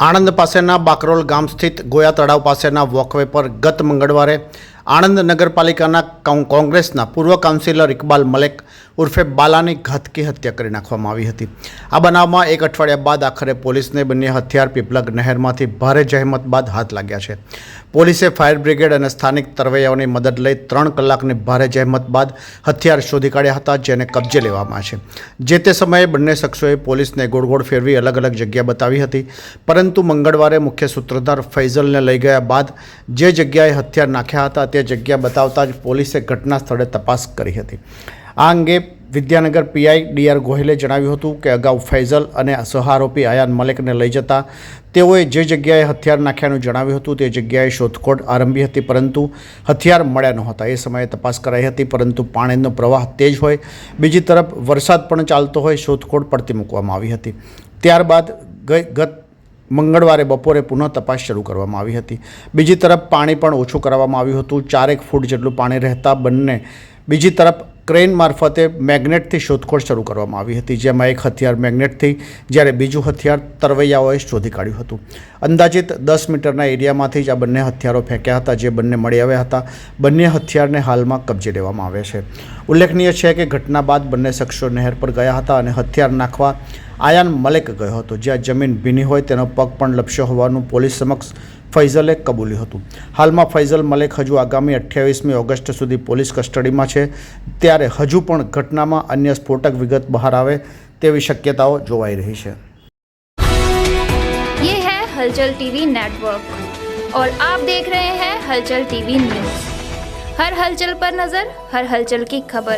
આણંદ પાસેના બાકરોલ ગામ સ્થિત ગોયા તળાવ પાસેના વોકવે પર ગત મંગળવારે આણંદ નગરપાલિકાના કોંગ્રેસના પૂર્વ કાઉન્સિલર ઇકબાલ મલેક ઉર્ફે બાલાની ઘાતકી હત્યા કરી નાખવામાં આવી હતી. આ બનાવમાં એક અઠવાડિયા બાદ આખરે પોલીસને બંને હથિયાર પીપલગ નહેરમાંથી ભારે જહેમત બાદ હાથ લાગ્યા છે. પોલીસે ફાયર બ્રિગેડ અને સ્થાનિક તરવૈયાઓની મદદ લઈ ત્રણ કલાકની ભારે જહેમત બાદ હથિયાર શોધી કાઢ્યા હતા જેને કબજે લેવામાં છે. જે તે સમયે બંને શખ્સોએ પોલીસને ગોળ ગોળ ફેરવી અલગ અલગ જગ્યા બતાવી હતી. પરંતુ મંગળવારે મુખ્ય સૂત્રધાર ફૈઝલને લઈ ગયા બાદ જે જગ્યાએ હથિયાર નાખ્યા હતા તે જગ્યા બતાવતા જ પોલીસે ઘટના સ્થળે તપાસ કરી હતી. આ અંગે વિદ્યાનગર પીઆઈ ડીઆર ગોહિલે જણાવ્યું હતું કે અગાઉ ફૈઝલ અને સહારોપી આયાન મલેકને લઈ જતા તેઓએ જે જગ્યાએ હથિયાર નાખ્યાનું જણાવ્યું હતું તે જગ્યાએ શોધખોળ આરંભી હતી, પરંતુ હથિયાર મળ્યા નહોતા એ સમયે તપાસ કરાઈ હતી, પરંતુ પાણીનો પ્રવાહ તેજ હોય, બીજી તરફ વરસાદ પણ ચાલતો હોય, શોધખોળ પડતી મૂકવામાં આવી હતી. ત્યારબાદ ગઈ ગત મંગળવારે બપોરે પુનઃ તપાસ શરૂ કરવામાં આવી હતી. બીજી તરફ પાણી પણ ઓછું કરવામાં આવ્યું હતું. ચારેક ફૂટ જેટલું પાણી રહેતા બંને બીજી તરફ ક્રેન મારફતે મેગ્નેટથી શોધખોળ શરૂ કરવામાં આવી હતી. જેમાં એક હથિયાર મેગ્નેટથી, જ્યારે બીજું હથિયાર તરવૈયાઓએ શોધી કાઢ્યું હતું. અંદાજિત દસ મીટરના એરિયામાંથી જ આ બંને હથિયારો ફેંક્યા હતા, જે બંને મળી આવ્યા હતા. બંને હથિયારને હાલમાં કબજે લેવામાં આવ્યા છે. ઉલ્લેખનીય છે કે ઘટના બાદ બંને શખ્સો નહેર પર ગયા હતા અને હથિયાર નાખવા આયાન મલેક ગયો હતો જ્યાં જમીન ભીની હોય તેનો પગ પણ લપસ્યો હોવાનું પોલીસ સમક્ષ ફૈઝલે કબૂલ્યું હતું હાલમાં ફૈઝલ મલેક હજુ આગામી અઠ્યાવીસમી ઓગસ્ટ સુધી પોલીસ કસ્ટડીમાં છે ત્યારે હજુ પણ ઘટનામાં અન્ય સ્ફોટક વિગત બહાર આવે તેવી શક્યતાઓ જોવાઈ રહી છે ये है हलचल टीवी नेटवर्क और आप देख रहे हैं हलचल टीवी न्यूज हर हलचल पर नजर हर हलचल की खबर